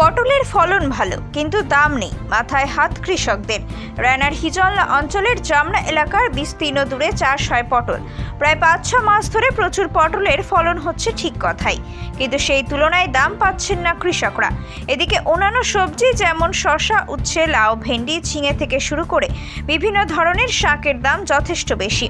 পটলের ফলন ভালো, কিন্তু দাম নেই, মাথায় হাত কৃষকদের। রায়নার হিজলনা অঞ্চলের জামনা এলাকার বিস্তীর্ণ দূরে চাষ হয় পটল। প্রায় পাঁচ ছ মাস ধরে প্রচুর পটলের ফলন হচ্ছে ঠিক কথাই, কিন্তু সেই তুলনায় দাম পাচ্ছেন না কৃষকরা। এদিকে অন্যান্য সবজি যেমন শসা, উচ্ছে, লাউ, ভেন্ডি, ঝিঙে থেকে শুরু করে বিভিন্ন ধরনের শাকের দাম যথেষ্ট বেশি।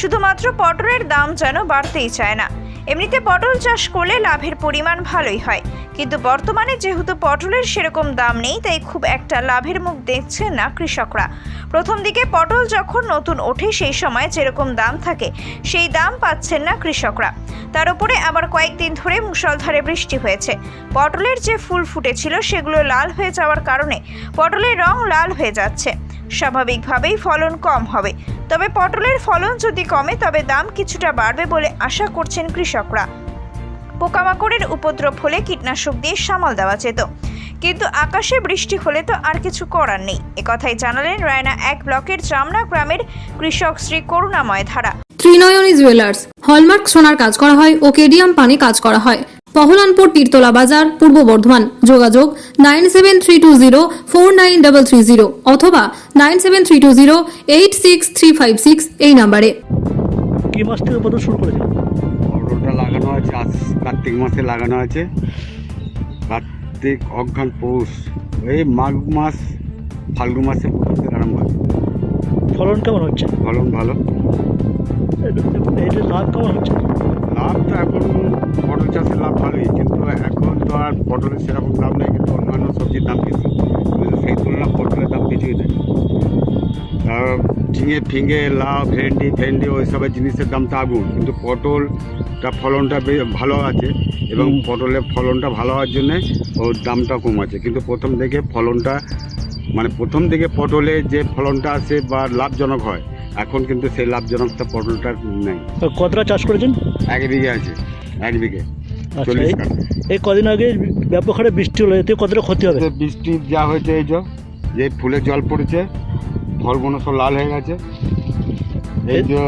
শুধুমাত্র পটলের দাম যেন বাড়তেই চায় না। এমনিতে পটল চাষ করলে লাভের পরিমাণ ভালোই হয়। কিন্তু বর্তমানে যেহেতু পটলের সেরকম দাম নেই, তাই খুব একটা লাভের মুখ দেখছেন না কৃষকরা। প্রথম দিকে পটল যখন নতুন ওঠে, সেই সময় যেরকম দাম থাকে, সেই দাম পাচ্ছেন না কৃষকরা। তার উপরে আবার কয়েকদিন ধরে মুষলধারে বৃষ্টি হয়েছে। পটলের যে ফুল ফুটেছিল, সেগুলো লাল হয়ে যাওয়ার কারণে পটলের রং লাল হয়ে যাচ্ছে। স্বাভাবিকভাবেই ফলন কম হবে। তবে পটলের ফলন যদি কমে, তবে দাম কিছুটা বাড়বে বলে আশা করছেন কৃষকরা। পোকামাকড়ের উপদ্রব হলে কীটনাশক দিয়ে সামাল দেওয়া যেত। কিন্তু আকাশে বৃষ্টি হলে তো আর কিছু করার নেই। একথাই জানালেন রায়না এক ব্লকের জামনা গ্রামের কৃষক শ্রী করুণাময় ধারা। ত্রিনয়নী জুয়েলার্স হলমার্ক সোনার কাজ করা হয় ও কেডিয়াম পানি কাজ করা হয়। পহলানপুর তীরতলা বাজার পূর্ব বর্ধমান। যোগাযোগ nine seven three two zero four nine double three zero অথবা nine seven three two zero eight six three five six এই নাম্বারে। কি মাস থেকে শুরু করেছে পটলটা লাগানো আছে আজ কার্তিক মাসে লাগানো আছে। কার্তিক অজ্ঞান পৌষ। এই মাঘ মাস ফাল্গুন মাসে পটল থেকে আরম্ভ হয়। ফলন কেমন হচ্ছে? ফলন ভালো। এটা লাভ কেমন হচ্ছে? লাভ তো এখন পটল চাষের লাভ ভালোই কিন্তু এখন তো আর পটলের সেরকম লাভ নেই। ঝিঙে ফিঙে লাউ ভেন্ডি ভেন্ডি ওইসবের জিনিসের দাম তো আগুন কিন্তু পটলটা ফলনটা ভালো আছে এবং পটলের ফলনটা ভালো হওয়ার জন্যে ওর দামটা কম আছে। কিন্তু প্রথম থেকে ফলনটা মানে প্রথম থেকে পটলে যে ফলনটা আসে বা লাভজনক হয় এখন কিন্তু সেই লাভজনকটা পটলটা নেই। তো কতটা চাষ করেছেন? এক বিঘে আছে এক বিঘে। আচ্ছা চল্লিশ এই- কদিন আগে ব্যাপক হারে বৃষ্টি হলো এতে কতটা ক্ষতি হবে? বৃষ্টি যা হয়েছে এই যে ফুলে জল পড়েছে ফলগুলো সব লাল হয়ে গেছে। এই যে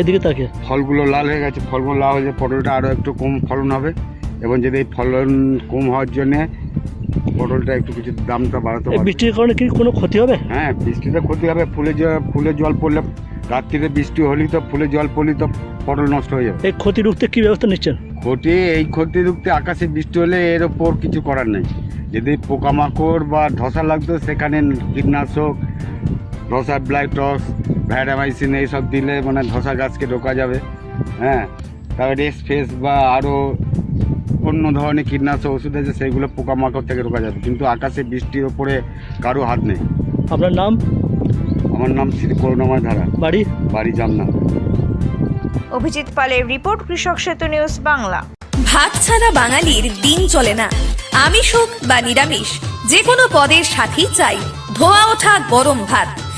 এদিকে তাকে ফলগুলো লাল হয়ে গেছে ফলগুলো লাল হয়েছে পটলটা আরও একটু কম ফলন হবে। এবং যদি এই ফলন কম হওয়ার জন্যে পটলটা একটু কিছু দামটা বাড়াতে পারবে বৃষ্টির কারণে কি কোনো ক্ষতি হবে? হ্যাঁ বৃষ্টিতে ক্ষতি হবে ফুলে ফুলে জল পড়লে রাত্রিতে বৃষ্টি হলেই তো ফুলে জল পড়লেই তো পটল নষ্ট হয়ে যাবে। এই ক্ষতি রুখতে কী ব্যবস্থা নিচ্ছেন? ক্ষতি এই ক্ষতি রুখতে আকাশে বৃষ্টি হলে এর ওপর কিছু করার নেই। যদি পোকামাকড় বা ধসা লাগতো সেখানে কীটনাশক ধসা ব্লাইটক্স ভ্যাডামাইসিন এইসব দিলে মানে ধসা গাছকে ঢোকা যাবে। হ্যাঁ? তারপরে ফেস বা আরও অন্য ধরনের কীটনাশক ওষুধ আছে সেইগুলো পোকামাকড় থেকে ঢোকা যাবে। কিন্তু আকাশে বৃষ্টির ওপরে কারও হাত নেই। আপনার নাম? আমার নাম শ্রী করুণাময় ধারা। বাড়ি? বাড়ি জামনা। অভিজিৎ পালের রিপোর্ট কৃষক সেতু নিউজ বাংলা। ভাত ছাড়া বাঙালির দিন চলে না। আমিষ হোক বা নিরামিষ যে কোনো পদের সাথেই চাই। ধোয়া ওঠা গরম ভাত।